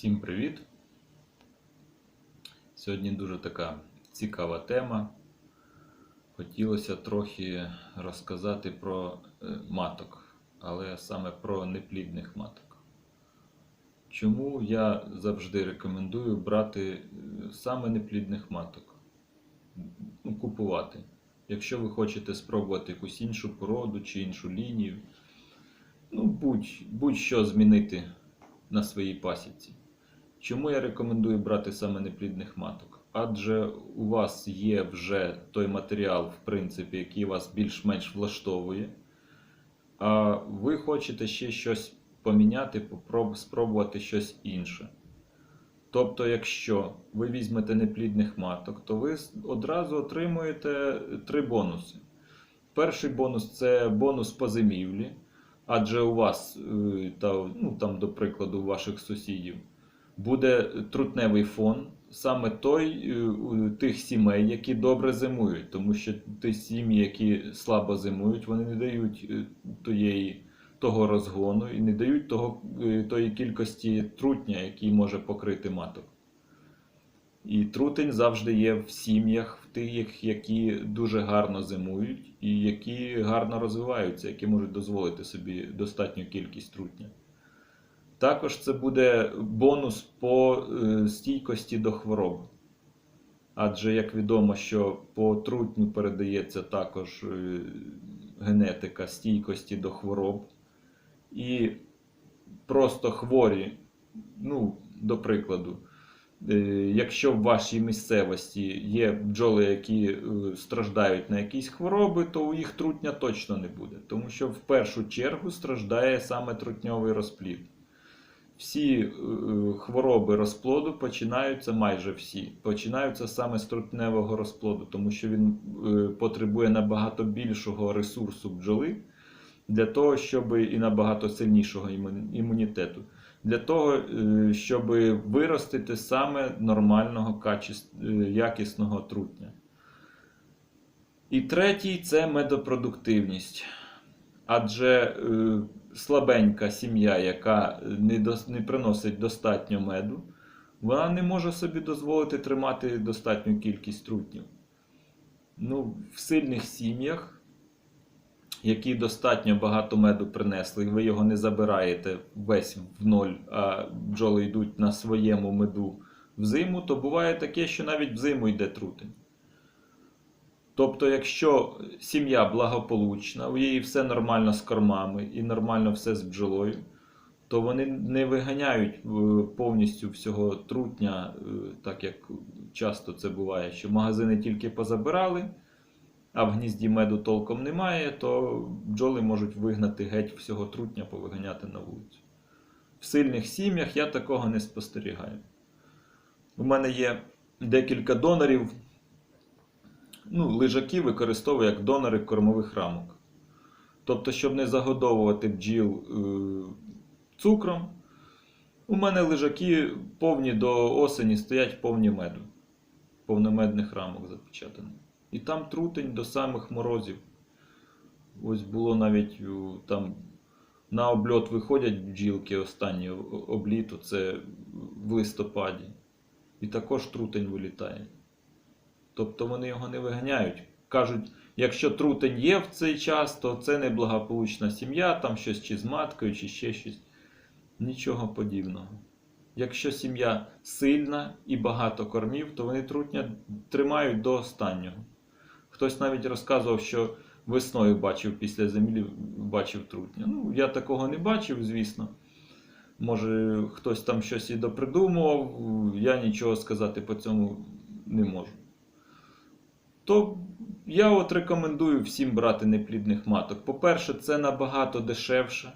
Всім привіт! Сьогодні дуже така цікава тема. Хотілося трохи розказати про е, маток, але саме про неплідних маток. Чому я завжди рекомендую брати е, саме неплідних маток? Ну, купувати. Якщо ви хочете спробувати якусь іншу породу чи іншу лінію, ну, будь, будь-що змінити на своїй пасіці. Чому я рекомендую брати саме неплідних маток? Адже у вас є вже той матеріал, в принципі, який вас більш-менш влаштовує, а ви хочете ще щось поміняти, спробувати щось інше. Тобто, якщо ви візьмете неплідних маток, то ви одразу отримуєте три бонуси. Перший бонус це бонус по зимівлі, адже у вас, е, та, ну, там, до прикладу, у ваших сусідів, буде трутневий фон, саме той е, тих сімей, які добре зимують, тому що ті сім'ї, які слабо зимують, вони не дають е, тієї, того розгону і не дають того, е, тої кількості трутня, який може покрити маток. І трутень завжди є в сім'ях, в тих, які дуже гарно зимують і які гарно розвиваються, які можуть дозволити собі достатню кількість трутня. Також це буде бонус по е, стійкості до хвороб. Адже, як відомо, що по трутню передається також е, генетика стійкості до хвороб. І просто хворі, ну, до прикладу, е, якщо в вашій місцевості є бджоли, які страждають на якісь хвороби, то у їх трутня точно не буде. Тому що в першу чергу страждає саме трутньовий розплід. Всі е, хвороби розплоду починаються майже всі. Починаються саме з трутневого розплоду, тому що він е, потребує набагато більшого ресурсу бджоли для того, щоб і набагато сильнішого імунітету, для того, е, щоб виростити саме нормального, якісного трутня. І третій це медопродуктивність. Адже слабенька сім'я, яка не, дос- не приносить достатньо меду, вона не може собі дозволити тримати достатню кількість трутнів. Ну, в сильних сім'ях, які достатньо багато меду принесли, і ви його не забираєте весь в ноль, а бджоли йдуть на своєму меду в зиму, то буває таке, що навіть в зиму йде трутень. Тобто, якщо сім'я благополучна, у її все нормально з кормами і нормально все з бджолою, то вони не виганяють е, повністю всього трутня, е, так як часто це буває, що магазини тільки позабирали, а в гнізді меду толком немає, то бджоли можуть вигнати геть всього трутня, повиганяти на вулицю. В сильних сім'ях я такого не спостерігаю. У мене є декілька донорів ну, лежаки використовую як донори кормових рамок. Тобто, щоб не загодовувати бджіл е, цукром, у мене лежаки повні до осені стоять повні меду, повномедних рамок запечатані. І там трутень до самих морозів. Ось було навіть там на обльот виходять бджілки останні о- обліту, це в листопаді. І також трутень вилітає. Тобто вони його не виганяють. Кажуть, якщо трутень є в цей час, то це неблагополучна сім'я, там щось чи з маткою, чи ще щось. Нічого подібного. Якщо сім'я сильна і багато кормів, то вони трутня тримають до останнього. Хтось навіть розказував, що весною бачив після землі, бачив трутня. Ну, я такого не бачив, звісно. Може, хтось там щось і допридумував, я нічого сказати по цьому не можу. То я от рекомендую всім брати неплідних маток. По-перше, це набагато дешевше.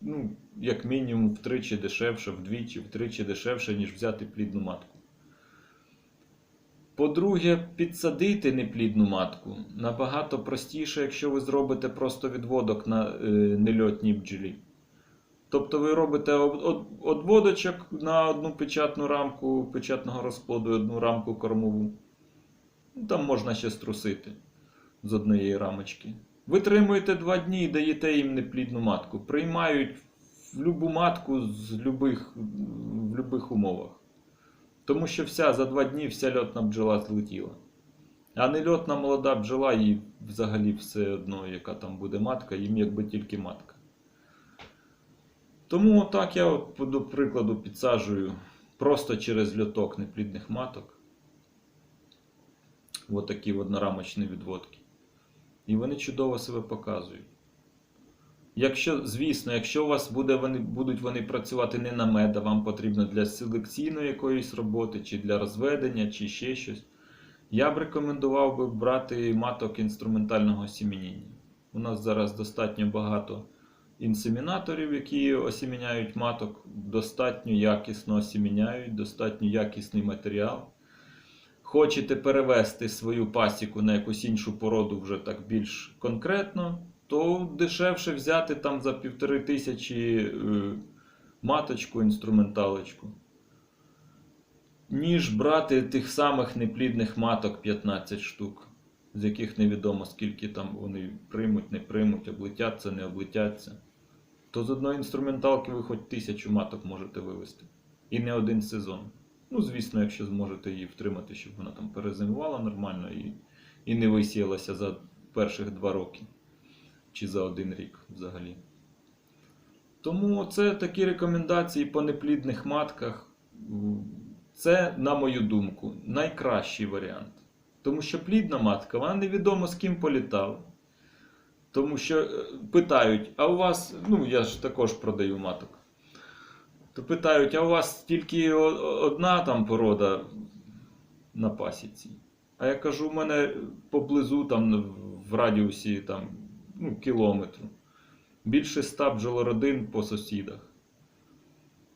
Ну, як мінімум втричі дешевше, вдвічі, втричі дешевше, ніж взяти плідну матку. По-друге, підсадити неплідну матку набагато простіше, якщо ви зробите просто відводок на е, нельотній бджолі. Тобто ви робите од- од- одводочок на одну печатну рамку печатного розплоду, одну рамку кормову. Ну, Там можна ще струсити з однієї рамочки. Витримуєте два дні і даєте їм неплідну матку. Приймають любу матку з любих, в будь-яких умовах. Тому що вся за два дні вся льотна бджола злетіла. А не льотна молода бджола, їй взагалі все одно, яка там буде матка, їм якби тільки матка. Тому так я, до прикладу, підсаджую просто через льоток неплідних маток. Ось такі однорамочні відводки. І вони чудово себе показують. Якщо, звісно, якщо у вас буде, вони, будуть вони працювати не на мед, а вам потрібно для селекційної якоїсь роботи, чи для розведення, чи ще щось, я б рекомендував би брати маток інструментального осімінення. У нас зараз достатньо багато інсемінаторів, які осіміняють маток, достатньо якісно осіміняють, достатньо якісний матеріал. Хочете перевести свою пасіку на якусь іншу породу вже так більш конкретно, то дешевше взяти там за півтори тисячі е, маточку, інструменталочку, ніж брати тих самих неплідних маток 15 штук, з яких невідомо скільки там вони приймуть, не приймуть, облетяться, не облетяться. То з одної інструменталки ви хоч тисячу маток можете вивести. І не один сезон. Ну, звісно, якщо зможете її втримати, щоб вона там перезимувала нормально і, і не висіялася за перших два роки чи за один рік взагалі. Тому це такі рекомендації по неплідних матках. Це, на мою думку, найкращий варіант. Тому що плідна матка, вона невідомо з ким політала. Тому що е, питають, а у вас, ну я ж також продаю маток. То питають, а у вас тільки одна там порода на пасіці? А я кажу, у мене поблизу там в радіусі там, ну, кілометру. Більше ста бджолородин по сусідах.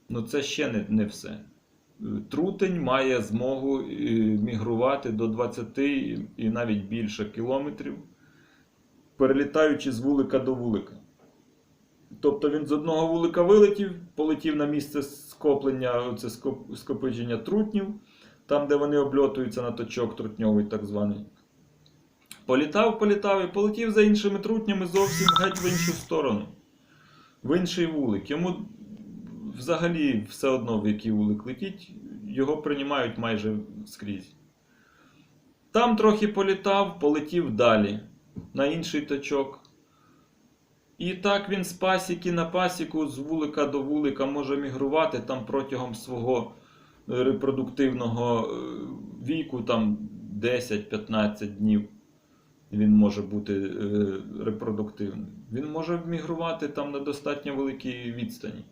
Ну це ще не, не все. Трутень має змогу е, мігрувати до 20 і і навіть більше кілометрів, перелітаючи з вулика до вулика. Тобто він з одного вулика вилетів, полетів на місце скоплення, скоп- скопичення трутнів, там, де вони обльотуються на точок трутньовий, так званий. Політав, політав і полетів за іншими трутнями зовсім геть в іншу сторону, в інший вулик. Йому взагалі все одно, в який вулик летіть, його приймають майже скрізь. Там трохи політав, полетів далі, на інший точок. І так він з пасіки на пасіку, з вулика до вулика може мігрувати там протягом свого е, репродуктивного е, віку, там 10-15 днів. Він може бути е, репродуктивним. Він може мігрувати там на достатньо великій відстані.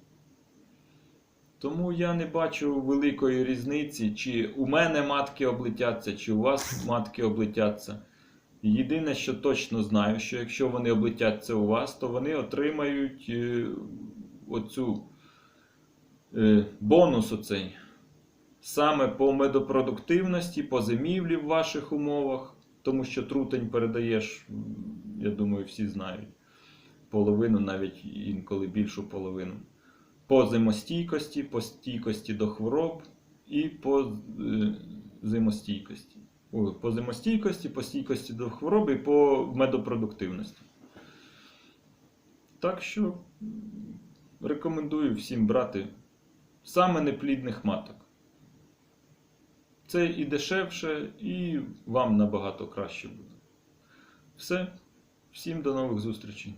Тому я не бачу великої різниці, чи у мене матки облетяться, чи у вас матки облетяться. Єдине, що точно знаю, що якщо вони облетяться у вас, то вони отримають е, оцю е, бонус оцей. Саме по медопродуктивності, по зимівлі в ваших умовах, тому що трутень передаєш, я думаю, всі знають, половину, навіть інколи більшу половину. По зимостійкості, по стійкості до хвороб і по е, зимостійкості. По зимостійкості, по стійкості до хвороби і по медопродуктивності. Так що рекомендую всім брати саме неплідних маток. Це і дешевше, і вам набагато краще буде. Все. Всім до нових зустрічей.